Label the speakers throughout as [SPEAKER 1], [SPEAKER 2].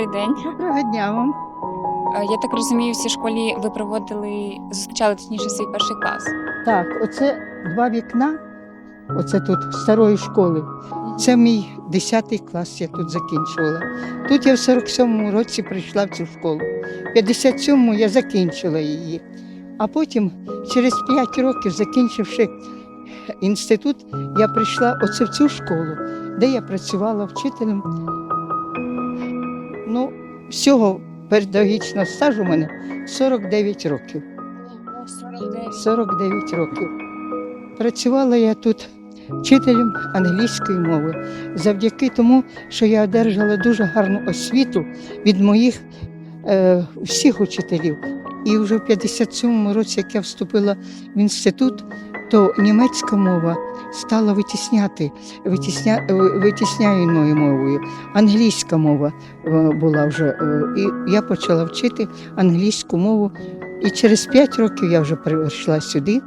[SPEAKER 1] Добрий день.
[SPEAKER 2] Доброго дня вам.
[SPEAKER 1] Е, Я так розумію, в цій школі ви проводили, зустрічали точніше свій перший клас.
[SPEAKER 2] Так, оце два вікна. Оце тут старої школи. Це мій 10 клас, я тут закінчувала. Тут я в 47-му році прийшла в цю школу. В 57-му я закінчила її. А потім, через 5 років, закінчивши інститут, я прийшла оце в цю школу, де я працювала вчителем. Ну, всього педагогічного стажу у мене 49 років. 49 років. Працювала я тут вчителем англійської мови завдяки тому, що я одержала дуже гарну освіту від моїх е, всіх учителів. І вже в 57-му році, як я вступила в інститут, то німецька мова стала витісняти, витісня, е, витісняєною мовою. Англійська мова е, була вже. е, І я почала вчити англійську мову і через 5 років я вже прийшла сюди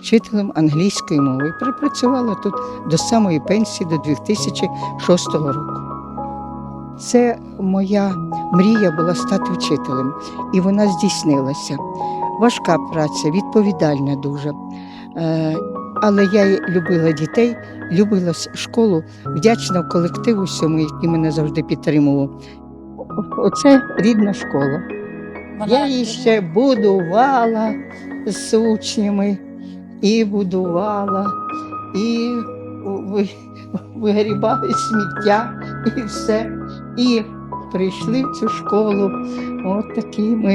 [SPEAKER 2] вчителем англійської мови. І Припрацювала тут до самої пенсії, до 2006 року. Це моя мрія була стати вчителем, і вона здійснилася. Важка праця, відповідальна дуже. Е, Але я любила дітей, любила школу, вдячна колективу всьому, який мене завжди підтримував. Оце рідна школа. Я її ще будувала з учнями, і будувала, і ви- вигрібали сміття, і все. І прийшли в цю школу от такими,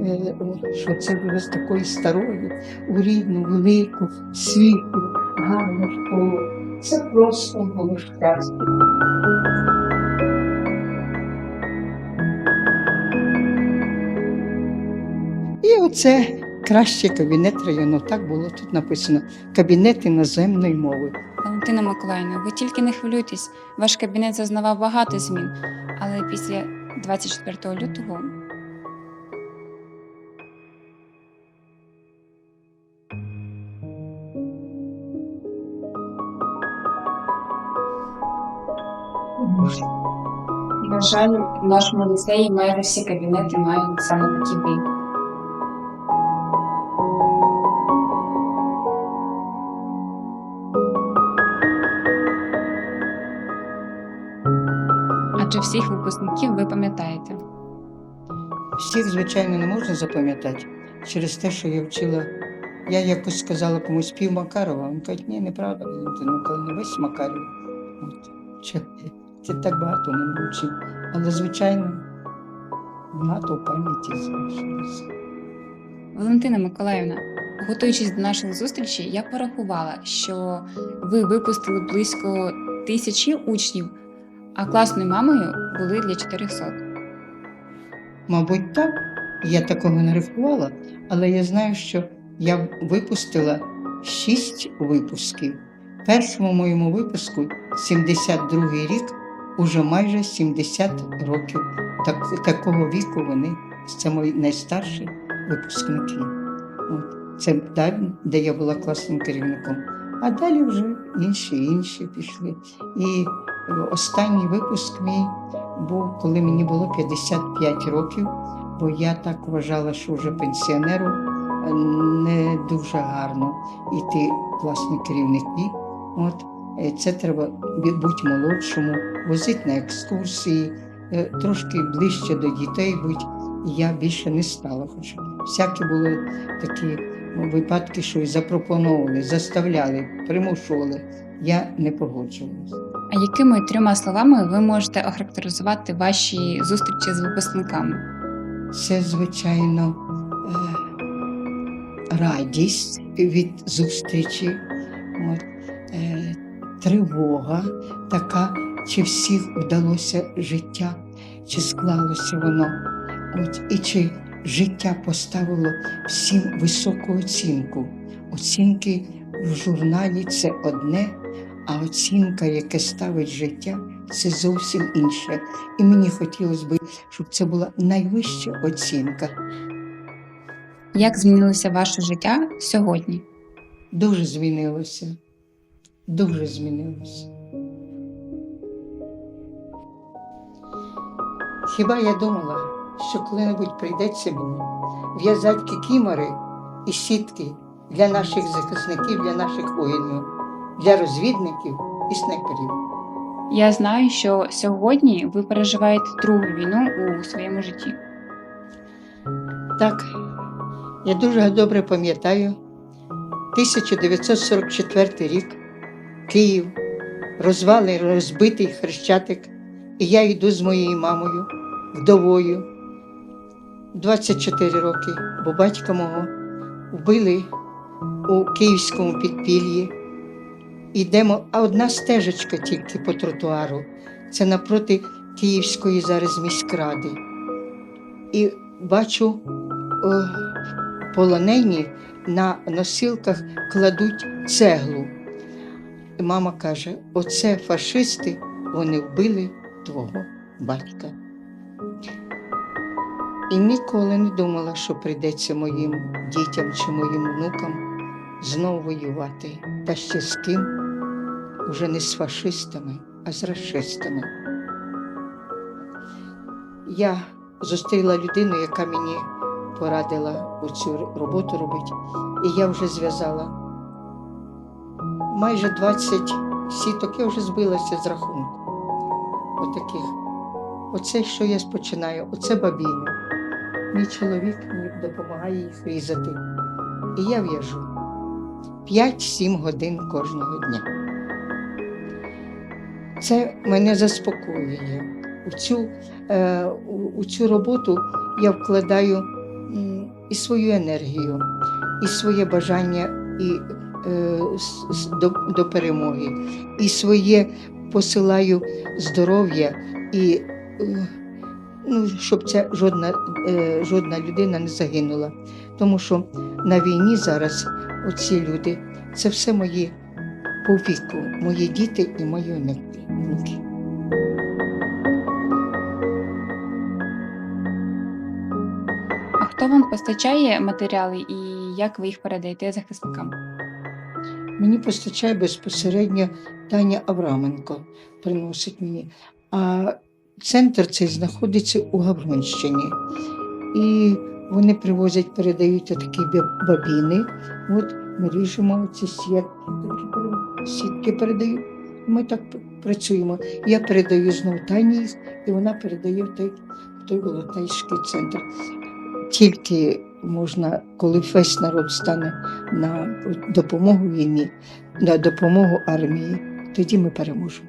[SPEAKER 2] е, о, що це було з такої старої, у рідну, велику, світлу, гарну школу. Це просто було щастя. І оце кращий кабінет району. Так було тут написано кабінет іноземної мови.
[SPEAKER 1] Валентина Миколаївна, ви тільки не хвилюйтесь. Ваш кабінет зазнавав багато змін, після 24 лютого На жаль, в нашому ліцеї майже всі кабінети мають саме такі вид. Адже всіх випускників ви пам'ятаєте.
[SPEAKER 2] Всіх, звичайно, не можна запам'ятати через те, що я вчила. Я якось сказала комусь пів Макарова. Він каже, ні, неправда, Валентина Миколаївна, весь Макарів. От. Це так багато не навчив. Але, звичайно, багато в пам'яті залишилося.
[SPEAKER 1] Валентина Миколаївна, готуючись до наших зустрічей, я порахувала, що ви випустили близько тисячі учнів, а класною мамою були для 400.
[SPEAKER 2] Мабуть, так. Я такого не рахувала, але я знаю, що я випустила шість випусків. Першому моєму випуску, 72-й рік, уже майже 70 років. Так, такого віку вони, це мої найстарші випускники. От. Це далі, де я була класним керівником. А далі вже інші інші пішли. І останній випуск мій був, коли мені було 55 років, бо я так вважала, що вже пенсіонеру е, не дуже гарно йти класні керівники. От е, це треба бути молодшому, возити на екскурсії, е, трошки ближче до дітей бути. Я більше не стала. Хоч всякі були такі ну, випадки, що і запропонували, заставляли, примушували. Я не погоджувалася.
[SPEAKER 1] А якими трьома словами ви можете охарактеризувати ваші зустрічі з випускниками?
[SPEAKER 2] Це, звичайно, е, радість від зустрічі, от, е, тривога така, чи всіх вдалося життя, чи склалося воно, от, і чи життя поставило всім високу оцінку. Оцінки в журналі це одне, а оцінка, яке ставить життя, це зовсім інше. І мені хотілося б щоб це була найвища оцінка.
[SPEAKER 1] Як змінилося ваше життя сьогодні?
[SPEAKER 2] Дуже змінилося. Дуже змінилося. Хіба я думала, що коли-небудь прийдеться мені в'язати кікімори і сітки для наших захисників, для наших воїнів, для розвідників і снайперів.
[SPEAKER 1] Я знаю, що сьогодні ви переживаєте другу війну у своєму житті.
[SPEAKER 2] Так, я дуже добре пам'ятаю 1944 рік, Київ, розвалений, розбитий хрещатик, і я йду з моєю мамою, вдовою, 24 роки, бо батька мого вбили у київському підпіллі. Йдемо, а одна стежечка тільки по тротуару. Це напроти Київської зараз міськради. І бачу, о, полонені на носилках кладуть цеглу. І мама каже: оце фашисти, вони вбили твого батька. І ніколи не думала, що прийдеться моїм дітям чи моїм внукам знову воювати. Та ще з ким? Уже не з фашистами, а з расистами. Я зустріла людину, яка мені порадила цю роботу робити, і я вже зв'язала майже 20 сіток, я вже збилася з рахунку. Отаких. Оце, що я спочинаю, оце бабіни. Мій чоловік мені допомагає їх різати. І я в'яжу 5-7 годин кожного дня. Це мене заспокоює. У цю, е, у, цю роботу я вкладаю і свою енергію, і своє бажання і, е, до, до перемоги, і своє посилаю здоров'я, і е, ну, щоб ця жодна, жодна людина не загинула. Тому що на війні зараз оці люди це все мої по віку, мої діти і мої онуки.
[SPEAKER 1] А хто вам постачає матеріали і як ви їх передаєте захисникам?
[SPEAKER 2] Мені постачає безпосередньо Таня Авраменко, приносить мені. А центр цей знаходиться у Гавронщині. І вони привозять, передають такі бабіни. От ми ріжемо ці сітки, сітки передають. Ми так працюємо. Я передаю знову Тані і вона передає в той, в той волотайський центр. Тільки можна, коли весь народ стане на допомогу війні, на допомогу армії, тоді ми переможемо.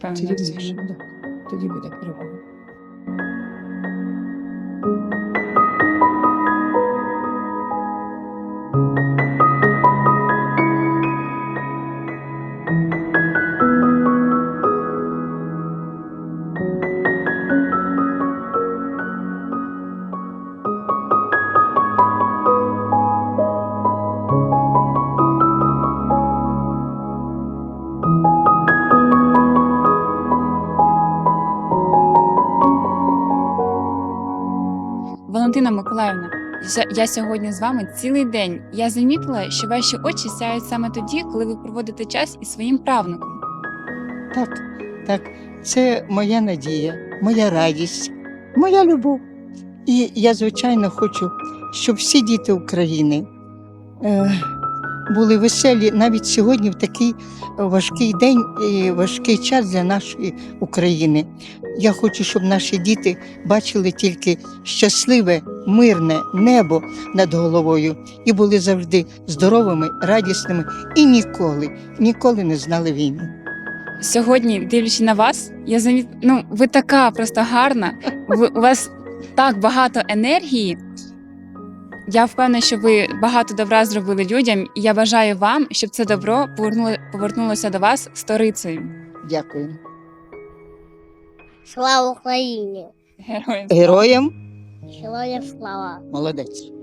[SPEAKER 1] Певно,
[SPEAKER 2] Тоді да, тоді буде перемога.
[SPEAKER 1] Валентина Миколаївна, я- сьогодні з вами цілий день. Я замітила, що ваші очі сяють саме тоді, коли ви проводите час із своїм правнуком.
[SPEAKER 2] Так, так, це моя надія, моя радість, моя любов. І я, звичайно, хочу, щоб всі діти України е, були веселі навіть сьогодні в такий важкий день і важкий час для нашої України. Я хочу, щоб наші діти бачили тільки щасливе, мирне небо над головою і були завжди здоровими, радісними і ніколи, ніколи не знали війни.
[SPEAKER 1] Сьогодні, дивлячись на вас, я заміт... ну, ви така просто гарна. Ви, у вас так багато енергії. Я впевнена, що ви багато добра зробили людям, і я бажаю вам, щоб це добро повернуло, повернулося до вас сторицею.
[SPEAKER 2] Дякую.
[SPEAKER 3] Слава Україні!
[SPEAKER 1] Героям.
[SPEAKER 2] Героям
[SPEAKER 3] Героям слава!
[SPEAKER 2] молодець.